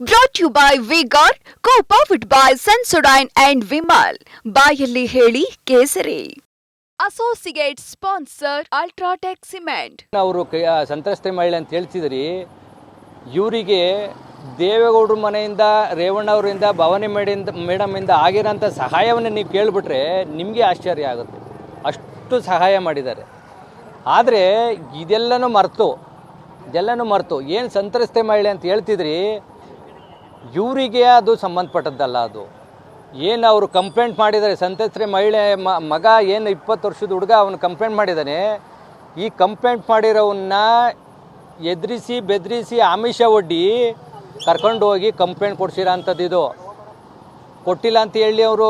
Brought you by vigor co powered by Sensodyne and Vimal ಬಾಯಲ್ಲಿ ಹೇಳಿ ಕೇಸರಿ. Associate sponsor UltraTech cement ಅವರು ಸಂತ್ರಸ್ತೆ ಮಹಿಳೆ ಅಂತ ಹೇಳ್ತಿದ್ರಿ. ಇವರಿಗೆ ದೇವೇಗೌಡರ ಮನೆಯಿಂದ, ರೇವಣ್ಣ ಅವರಿಂದ, ಭವಾನಿ ಮೇಡಿಂದ ಮೇಡಮಿಂದ ಆಗಿರೋಂಥ ಸಹಾಯವನ್ನು ನೀವು ಕೇಳಿಬಿಟ್ರೆ ನಿಮಗೆ ಆಶ್ಚರ್ಯ ಆಗುತ್ತೆ. ಅಷ್ಟು ಸಹಾಯ ಮಾಡಿದ್ದಾರೆ. ಆದರೆ ಇದೆಲ್ಲನೂ ಮರೆತು ಇದೆಲ್ಲನೂ ಮರೆತು. ಏನು ಸಂತ್ರಸ್ತೆ ಮಹಿಳೆ ಅಂತ ಹೇಳ್ತಿದ್ರಿ ಇವರಿಗೆ ಅದು ಸಂಬಂಧಪಟ್ಟದ್ದಲ್ಲ ಅದು. ಏನು ಅವರು ಕಂಪ್ಲೇಂಟ್ ಮಾಡಿದ್ದಾರೆ ಸಂತ್ರಸ್ತೆ ಮಹಿಳೆ ಮಗ ಏನು ಇಪ್ಪತ್ತು ವರ್ಷದ ಹುಡುಗ ಅವನು ಕಂಪ್ಲೇಂಟ್ ಮಾಡಿದ್ದಾನೆ ಈ ಕಂಪ್ಲೇಂಟ್ ಮಾಡಿರೋವನ್ನ ಎದುರಿಸಿ, ಬೆದರಿಸಿ, ಆಮಿಷ ಒಡ್ಡಿ ಕರ್ಕೊಂಡು ಹೋಗಿ ಕಂಪ್ಲೇಂಟ್ ಕೊಡ್ಸಿರೋ ಅಂಥದ್ದು ಇದು. ಕೊಟ್ಟಿಲ್ಲ ಅಂತ ಹೇಳಿ ಅವರು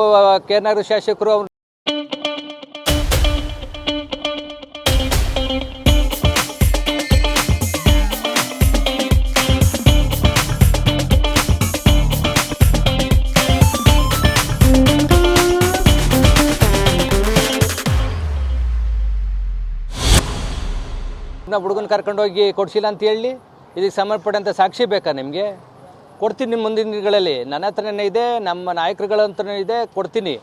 ಕೆ ಶಾಸಕರು ಅವ್ರು ನಾವು ಹುಡುಗನ ಕರ್ಕೊಂಡೋಗಿ ಕೊಡಿಸಿಲ್ಲ ಅಂತ ಹೇಳಿ ಇದಕ್ಕೆ ಸಂಬಂಧಪಟ್ಟಂಥ ಸಾಕ್ಷಿ ಬೇಕಾ ನಿಮಗೆ? ಕೊಡ್ತೀನಿ ನಿಮ್ಮ ಮುಂದಿನ ದಿನಗಳಲ್ಲಿ. ನನ್ನ ಹತ್ರನೇ ಇದೆ ನಮ್ಮ ನಾಯಕರುಗಳ ಹತ್ರನೇ ಇದೆ ಕೊಡ್ತೀನಿ.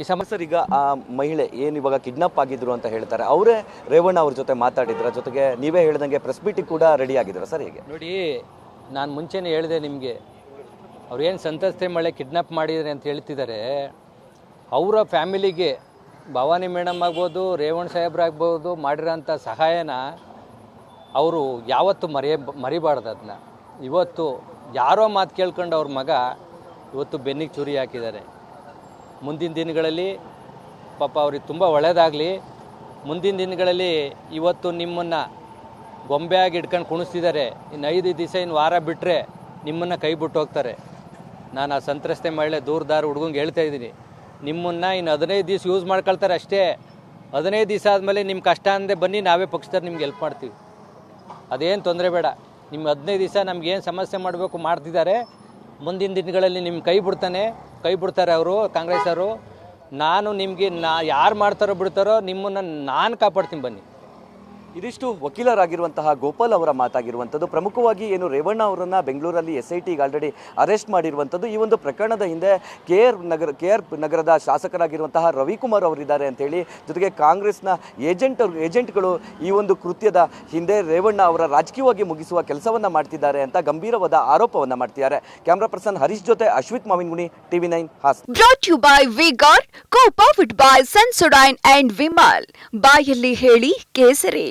ಈ ಸಮಸ್ಯೆ ಈಗ ಆ ಮಹಿಳೆ ಏನು ಇವಾಗ ಕಿಡ್ನಾಪ್ ಆಗಿದ್ರು ಅಂತ ಹೇಳ್ತಾರೆ ಅವರೇ ರೇವಣ್ಣ ಅವ್ರ ಜೊತೆ ಮಾತಾಡಿದ್ರ ಜೊತೆಗೆ ನೀವೇ ಹೇಳ್ದಂಗೆ ಪ್ರೆಸ್ ಮೀಟಿಂಗ್ ಕೂಡ ರೆಡಿ ಆಗಿದ್ರ ಸರ್ ಹೇಗೆ? ನೋಡಿ ನಾನು ಮುಂಚೆನೇ ಹೇಳಿದೆ ನಿಮಗೆ ಅವ್ರು ಏನು ಸಂತ್ರಸ್ತೆ ಮಳೆ ಕಿಡ್ನಾಪ್ ಮಾಡಿದ್ದಾರೆ ಅಂತ ಹೇಳ್ತಿದ್ದಾರೆ ಅವರ ಫ್ಯಾಮಿಲಿಗೆ ಭವಾನಿ ಮೇಡಮ್ ಆಗ್ಬೋದು ರೇವಣ್ ಸಾಹೇಬ್ರು ಆಗ್ಬೋದು ಮಾಡಿರೋಂಥ ಸಹಾಯನ ಅವರು ಯಾವತ್ತು ಮರೆಯ, ಮರಿಬಾರ್ದು ಅದನ್ನ ಇವತ್ತು ಯಾರೋ ಮಾತು ಕೇಳ್ಕೊಂಡು ಅವ್ರ ಮಗ ಇವತ್ತು ಬೆನ್ನಿಗೆ ಚುರಿ ಹಾಕಿದ್ದಾರೆ ಮುಂದಿನ ದಿನಗಳಲ್ಲಿ ಪಾಪ ಅವ್ರಿಗೆ ತುಂಬ ಒಳ್ಳೆಯದಾಗಲಿ ಮುಂದಿನ ದಿನಗಳಲ್ಲಿ ಇವತ್ತು ನಿಮ್ಮನ್ನು ಗೊಂಬೆಯಾಗಿ ಇಟ್ಕೊಂಡು ಕುಣಿಸ್ತಿದ್ದಾರೆ ಇನ್ನು ಐದು ದಿವಸ ಇನ್ನು ವಾರ ಬಿಟ್ಟರೆ ನಿಮ್ಮನ್ನು ಕೈ ಬಿಟ್ಟು ಹೋಗ್ತಾರೆ. ನಾನು ಆ ಸಂತ್ರಸ್ತೆ ಮಹಿಳೆ ದೂರದಾರ ಹುಡುಗಂಗೆ ಹೇಳ್ತಾ ಇದ್ದೀನಿ. ನಿಮ್ಮನ್ನು ಇನ್ನು ಹದಿನೈದು ದಿವಸ ಯೂಸ್ ಮಾಡ್ಕೊಳ್ತಾರೆ ಅಷ್ಟೇ. ಹದಿನೈದು ದಿವಸ ಆದಮೇಲೆ ನಿಮ್ಮ ಕಷ್ಟ ಅಂದೆ ಬನ್ನಿ, ನಾವೇ ಪಕ್ಷದಲ್ಲಿ ನಿಮ್ಗೆ ಹೆಲ್ಪ್ ಮಾಡ್ತೀವಿ. ಅದೇನು ತೊಂದರೆ ಬೇಡ. ನಿಮ್ಮ ಹದಿನೈದು ದಿವಸ ನಮ್ಗೇನು ಸಮಸ್ಯೆ ಮಾಡಬೇಕು ಮಾಡ್ತಿದ್ದಾರೆ. ಮುಂದಿನ ದಿನಗಳಲ್ಲಿ ನಿಮ್ಮ ಕೈ ಬಿಡ್ತಾನೆ. ಕೈ ಬಿಡ್ತಾರೆ ಅವರು, ಕಾಂಗ್ರೆಸ್ ಅವರು. ನಾನು ನಿಮಗೆ ನಾ ಯಾರು ಮಾಡ್ತಾರೋ ಬಿಡ್ತಾರೋ ನಿಮ್ಮನ್ನು ನಾನು ಕಾಪಾಡ್ತೀನಿ ಬನ್ನಿ. ಇದಿಷ್ಟು ವಕೀಲರಾಗಿರುವಂತಹ ಗೋಪಾಲ್ ಅವರ ಮಾತಾಗಿರುವಂಥದ್ದು. ಪ್ರಮುಖವಾಗಿ ಏನು ರೇವಣ್ಣ ಅವರನ್ನು ಬೆಂಗಳೂರಲ್ಲಿ ಎಸ್ ಐ ಟಿಗೆ ಆಲ್ರೆಡಿ ಅರೆಸ್ಟ್ ಮಾಡಿರುವಂಥದ್ದು. ಈ ಒಂದು ಪ್ರಕರಣದ ಹಿಂದೆ K R Nagar K R ನಗರದ ಶಾಸಕರಾಗಿರುವಂತಹ ರವಿಕುಮಾರ್ ಅವರಿದ್ದಾರೆ ಅಂತೇಳಿ ಜೊತೆಗೆ ಕಾಂಗ್ರೆಸ್ನ ಏಜೆಂಟ್ ಏಜೆಂಟ್ಗಳು ಈ ಒಂದು ಕೃತ್ಯದ ಹಿಂದೆ ರೇವಣ್ಣ ಅವರ ರಾಜಕೀಯವಾಗಿ ಮುಗಿಸುವ ಕೆಲಸವನ್ನು ಮಾಡ್ತಿದ್ದಾರೆ ಅಂತ ಗಂಭೀರವಾದ ಆರೋಪವನ್ನು ಮಾಡ್ತಿದ್ದಾರೆ. ಕ್ಯಾಮ್ರಾ ಪರ್ಸನ್ ಹರೀಶ್ ಜೊತೆ Ashwith Mavinaguni, TV nine has you by by Sensodyne and Vimal ಬಾಯಲ್ಲಿ ಹೇಳಿ ಕೇಸರಿ.